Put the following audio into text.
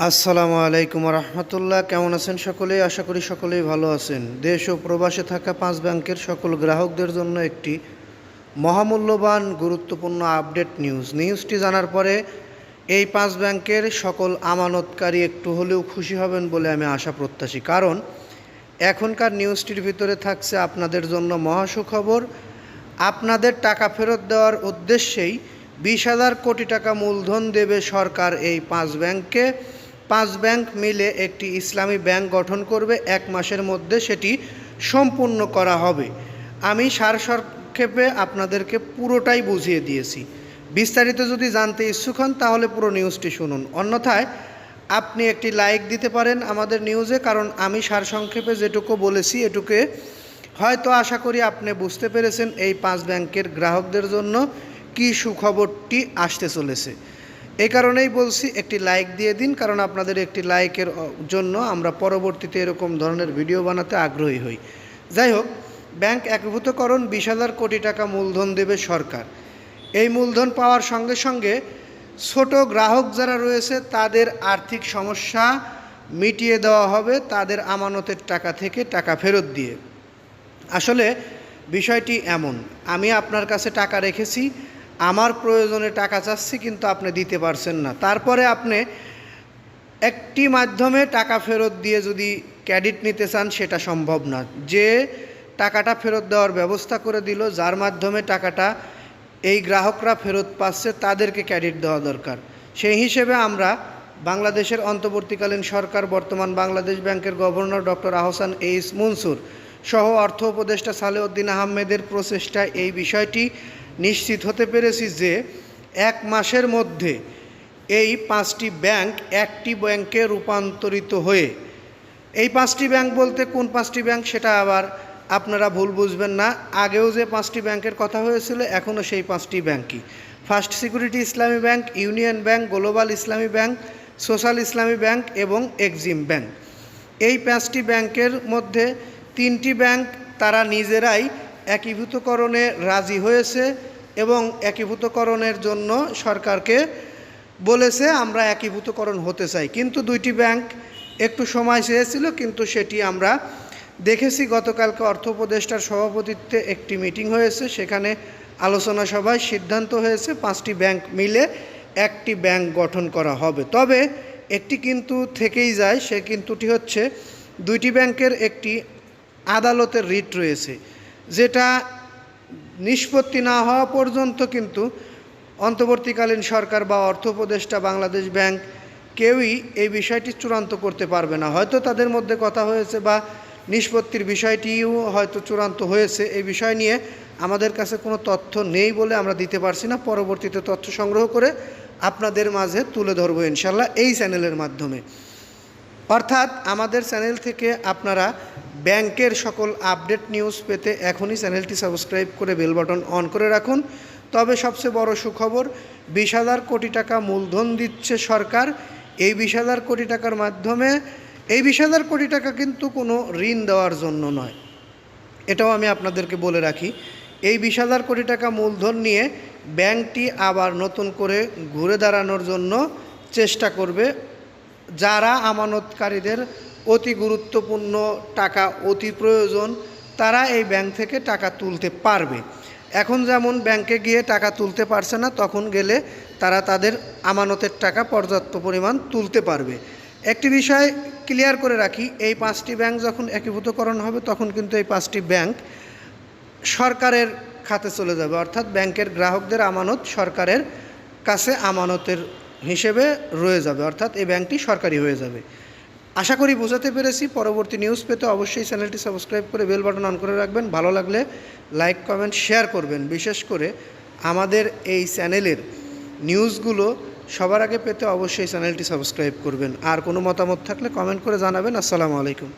আসসালামু আলাইকুম রহমতুল্লাহ। কেমন আছেন সকলেই আশা করি সকলেই ভালো আছেন। দেশ ও প্রবাসে থাকা পাঁচ ব্যাংকের সকল গ্রাহকদের জন্য একটি মহামূল্যবান, গুরুত্বপূর্ণ আপডেট নিউজ। নিউজটি জানার পরে এই পাঁচ ব্যাংকের সকল আমানতকারী একটু হলেও খুশি হবেন বলে আমি আশা প্রত্যাশী। কারণ এখনকার নিউজটির ভিতরে থাকছে আপনাদের জন্য মহা সুখবর আপনাদের টাকা ফেরত দেওয়ার উদ্দেশ্যেই বিশ হাজার কোটি টাকা মূলধন দেবে সরকার এই পাঁচ ব্যাংককে। পাঁচ ব্যাংক মিলে একটি ইসলামী ব্যাংক গঠন করবে, এক মাসের মধ্যে সেটি সম্পূর্ণ করা হবে। আমি সার সংক্ষেপে আপনাদেরকে পুরোটাই বুঝিয়ে দিয়েছি। বিস্তারিত যদি জানতে ইচ্ছুক হন, তাহলে পুরো নিউজটি শুনুন। অন্যথায়, আপনি একটি লাইক দিতে পারেন আমাদের নিউজে, কারণ আমি সারসংক্ষেপে যেটুকু বলেছি, এটুকে হয়তো আশা করি আপনি বুঝতে পেরেছেন এই পাঁচ ব্যাংকের গ্রাহকদের জন্য কি সুখবরটি আসতে চলেছে। এই কারণেই বলছি একটি লাইক দিয়ে দিন, কারণ আপনাদের একটি লাইকের জন্য আমরা পরবর্তীতে এরকম ধরনের ভিডিও বানাতে আগ্রহী হই। যাই হোক ব্যাংক একীভূতকরণ বিশ হাজার কোটি টাকা মূলধন দেবে সরকার। এই মূলধন পাওয়ার সঙ্গে সঙ্গে ছোট গ্রাহক যারা রয়েছে, তাদের আর্থিক সমস্যা মিটিয়ে দেওয়া হবে তাদের আমানতের টাকা থেকে টাকা ফেরত দিয়ে। আসলে বিষয়টি এমন, আমি আপনার কাছে টাকা রেখেছি আমার প্রয়োজনে টাকা চাচ্ছি কিন্তু আপনি দিতে পারছেন না। তারপরে আপনি একটি মাধ্যমে টাকা ফেরত দিয়ে যদি ক্রেডিট নিতে চান, সেটা সম্ভব না। যে টাকাটা ফেরত দেওয়ার ব্যবস্থা করে দিল, যার মাধ্যমে টাকাটা এই গ্রাহকরা ফেরত পাচ্ছে, তাদেরকে ক্রেডিট দেওয়া দরকার। সেই হিসেবে আমরা বাংলাদেশের অন্তর্বর্তীকালীন সরকার, বর্তমান বাংলাদেশ ব্যাংকের গভর্নর ডক্টর আহসান এইস মনসুর সহ অর্থ উপদেষ্টা সালেউদ্দিন আহমেদের প্রচেষ্টায় এই বিষয়টি নিশ্চিত হতে পেরেছি যে এক মাসের মধ্যে এই পাঁচটি ব্যাংক একটি ব্যাংকে রূপান্তরিত হয়ে, এই পাঁচটি ব্যাংক বলতে কোন পাঁচটি ব্যাংক সেটা আবার আপনারা ভুল বুঝবেন না। আগেও যে পাঁচটি ব্যাংকের কথা হয়েছিল এখনও সেই পাঁচটি ব্যাংকই। First security Islami bank union bank global Islami bank social Islami bank এবং এক্সিম ব্যাংক এই পাঁচটি ব্যাংকের মধ্যে তিনটি ব্যাংক তারা নিজেরাই একীভূতকরণে রাজি হয়েছে। এবং একীভূতকরণের জন্য সরকারকে বলেছে, আমরা একীভূতকরণ হতে চাই। কিন্তু দুইটি ব্যাংক একটু সময় চেয়েছিল, কিন্তু সেটি আমরা দেখেছি। গতকালকে অর্থ উপদেষ্টার সভাপতিত্বে একটি মিটিং হয়েছে, সেখানে আলোচনা সভায় সিদ্ধান্ত হয়েছে, পাঁচটি ব্যাংক মিলে একটি ব্যাংক গঠন করা হবে। তবে একটি কিন্তু থেকেই যায়, সে কিন্তুটি হচ্ছে, দুইটি ব্যাংকের একটি আদালতের রিট রয়েছে, যেটা নিষ্পত্তি না হওয়া পর্যন্ত কিন্তু অন্তর্বর্তীকালীন সরকার বা অর্থ উপদেষ্টা বাংলাদেশ ব্যাংক কেউই এই বিষয়টি চূড়ান্ত করতে পারবে না। হয়তো তাদের মধ্যে কথা হয়েছে বা নিষ্পত্তির বিষয়টিও হয়তো চূড়ান্ত হয়েছে। এই বিষয় নিয়ে আমাদের কাছে কোনো তথ্য নেই বলে আমরা দিতে পারছি না। পরবর্তীতে তথ্য সংগ্রহ করে আপনাদের মাঝে তুলে ধরবো ইনশাল্লাহ এই চ্যানেলের মাধ্যমে। অর্থাৎ আমাদের চ্যানেল থেকে আপনারা ব্যাংকের সকল আপডেট নিউজ পেতে এখনই চ্যানেলটি সাবস্ক্রাইব করে বেল বাটন অন করে রাখুন। তবে সবচেয়ে বড় সুখবর, বিশ হাজার কোটি টাকা মূলধন দিচ্ছে সরকার। এই বিশ হাজার কোটি টাকার মাধ্যমে, এই বিশ হাজার কোটি টাকা কিন্তু কোনো ঋণ দেওয়ার জন্য নয়। এটাও আমি আপনাদেরকে বলে রাখি। এই বিশ হাজার কোটি টাকা মূলধন নিয়ে ব্যাংকটি আবার নতুন করে ঘুরে দাঁড়ানোর জন্য চেষ্টা করবে যারা আমানতকারীদের অতি গুরুত্বপূর্ণ টাকা অতি প্রয়োজন, তারা এই ব্যাংক থেকে টাকা তুলতে পারবে। এখন যেমন ব্যাংকে গিয়ে টাকা তুলতে পারছে না, তখন গেলে তারা তাদের আমানতের টাকা পর্যাপ্ত পরিমাণ তুলতে পারবে। একটি বিষয় ক্লিয়ার করে রাখি, এই পাঁচটি ব্যাংক যখন একীভূতকরণ হবে, তখন কিন্তু এই পাঁচটি ব্যাংক সরকারের খাতে চলে যাবে। অর্থাৎ ব্যাংকের গ্রাহকদের আমানত সরকারের কাছে আমানতের হিসেবে রয়ে যাবে, অর্থাৎ এই ব্যাংকটি সরকারি হয়ে যাবে। আশা করি বোঝাতে পেরেছি, পরবর্তী নিউজ পেতে অবশ্যই চ্যানেলটি সাবস্ক্রাইব করে বেল বাটন অন করে রাখবেন। ভালো লাগলে লাইক, কমেন্ট, শেয়ার করবেন। বিশেষ করে আমাদের এই চ্যানেলের নিউজগুলো সবার আগে পেতে অবশ্যই চ্যানেলটি সাবস্ক্রাইব করবেন। আর কোনো মতামত থাকলে কমেন্ট করে জানাবেন। আসসালামু আলাইকুম।